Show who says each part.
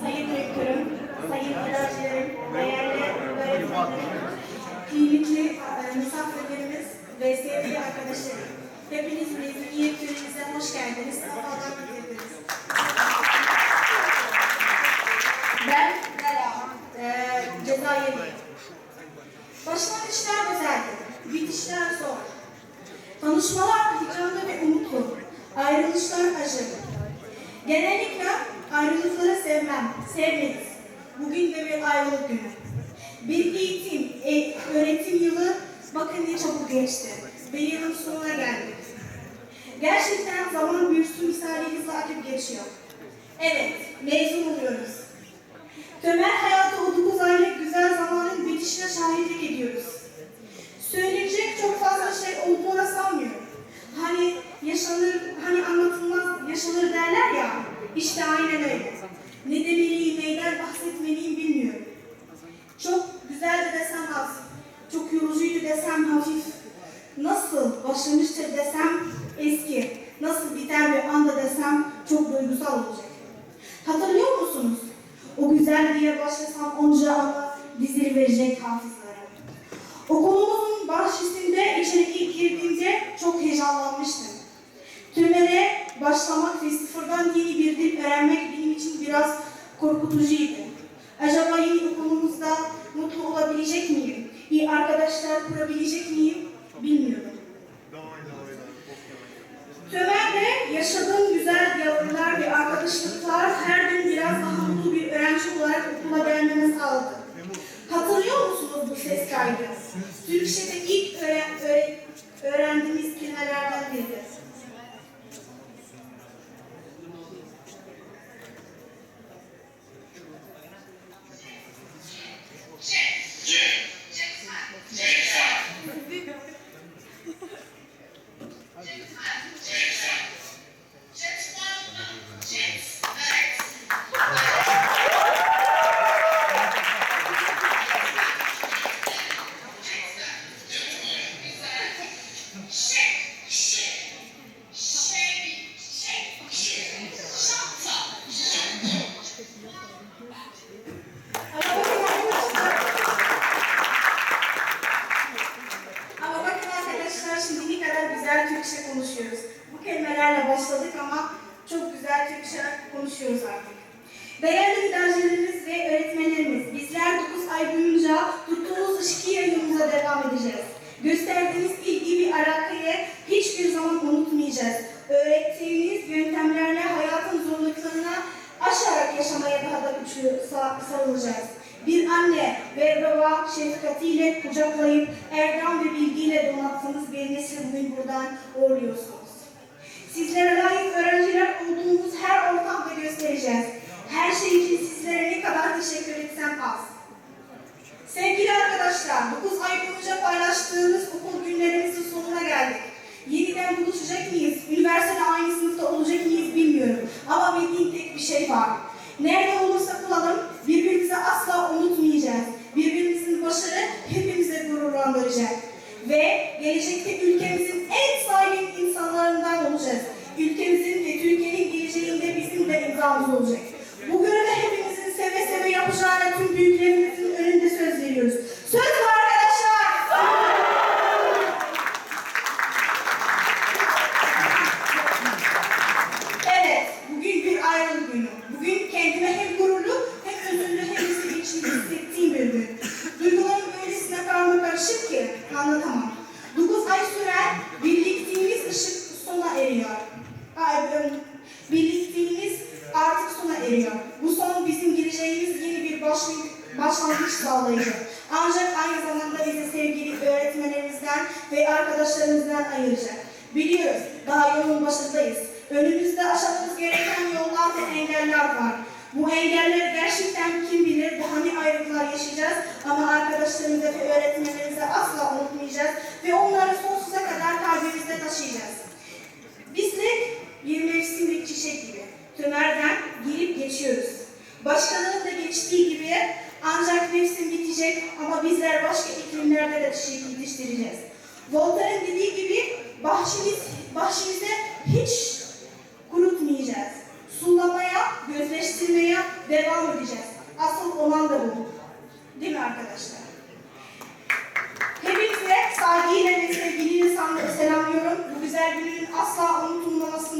Speaker 1: Sayın Rektörüm, Sayın Dilaçlarım, değerli öğretmenlerim, kıymetli e, misafirlerimiz ve sevgili arkadaşlarım. Hepiniz mezuniyetlerinize hoş geldiniz. Sefalar getirdiniz. Ben Bela, e, Cezayirliyim. Başlangıçlar güzeldi, bitişler zor. Tanışmalar heyecanlı ve umutlu, ayrılışlar acılı. Genellikle ayrılıkları sevmem, sevmeyiz. Bugün de bir ayrılık günü. Bir eğitim, e- öğretim yılı bakın ne çabuk geçti. Bir yılın sonuna geldik. Gerçekten zaman bir su misali hızla akıp geçiyor. Evet, mezun oluyoruz. Tömer hayatta o 9 aylık güzel zamanın bitişine şahitlik ediyoruz. Söyleyecek çok fazla şey olduğuna sanmıyorum. Hani yaşanır, hani anlatılmaz yaşanır derler ya, işte aynen öyle. Ne demeliyim, neyden bahsetmeliyim bilmiyorum. Çok güzel de desem az, çok yorucuydu desem hafif. Nasıl başlamıştır desem eski, nasıl biter bir anda desem çok duygusal olacak. Hatırlıyor musunuz? O güzel diye başlasam onca ana dizili verecek hafızlara. Okulumuzun bahçesinde içeri girdiğimde çok heyecanlanmıştım. Tümere başlamak ve sıfırdan yeni bir dil öğrenmek benim için biraz korkutucuydu. Acaba yeni okulumuzda mutlu olabilecek miyim? İyi arkadaşlar kurabilecek miyim? Bilmiyorum. Tömer'de yaşadığım güzel diyaloglar ve arkadaşlıklar her gün biraz daha mutlu bir öğrenci olarak okula gelmeme sağladı. Hatırlıyor musunuz bu ses kaydı? Türkçe'de ilk öğren Ama bakın arkadaşlar. Şimdi ne kadar güzel Türkçe konuşuyoruz. Bu kelimelerle başladık ama çok güzel Türkçe konuşuyoruz artık. Değerli idarecilerimiz ve öğretmenlerimiz, bizler 9 ay boyunca tuttuğumuz ışkiye yolumuza devam edeceğiz. Gösterdiğiniz ilgi ve alakayı hiçbir zaman unutmayacağız. Öğrettiğiniz yöntemlerle hayatın zorluklarına aşarak yaşamaya daha da güçlü sa- sarılacağız. Bir anne ve baba şefkatiyle kucaklayıp erdem ve bilgiyle donattığınız bir nesil bugün buradan uğurluyorsunuz. Sizlere layık öğrenciler olduğumuzu Sheivar. Nele ay süren birlikteliğimiz ışık sona eriyor. Ay, em, Birlikteliğimiz artık sona eriyor. Bu son bizim gireceğimiz yeni bir başlangıç, başlangıç sağlayacak. Ancak aynı zamanda bizi sevgili öğretmenlerimizden ve arkadaşlarımızdan ayıracak. Biliyoruz, daha yolun başındayız. Önümüzde aşmamız gereken yollar ve engeller var. Bu engeller gerçekten kim bilir daha ne ayrılıklar yaşayacağız ama arkadaşlarımızı ve öğretmenlerimizi asla unutmayacağız ve onları sonsuza kadar kalbimizde taşıyacağız. Bizlik bir mevsimlik çiçek gibi. Tümerden gelip geçiyoruz. Başkalarının da geçtiği gibi ancak mevsim bitecek ama bizler başka iklimlerde de çiçek yetiştireceğiz. Voltaire'in dediği gibi bahçemiz, bahçemizde hiç kurutmayacağız. Sulamaya, gözleştirmeye devam edeceğiz. Asıl olan da bu. Değil mi arkadaşlar? Hepinize Saygıyla ve sevgiyle san- selamlıyorum. Bu güzel günün asla unutulmaz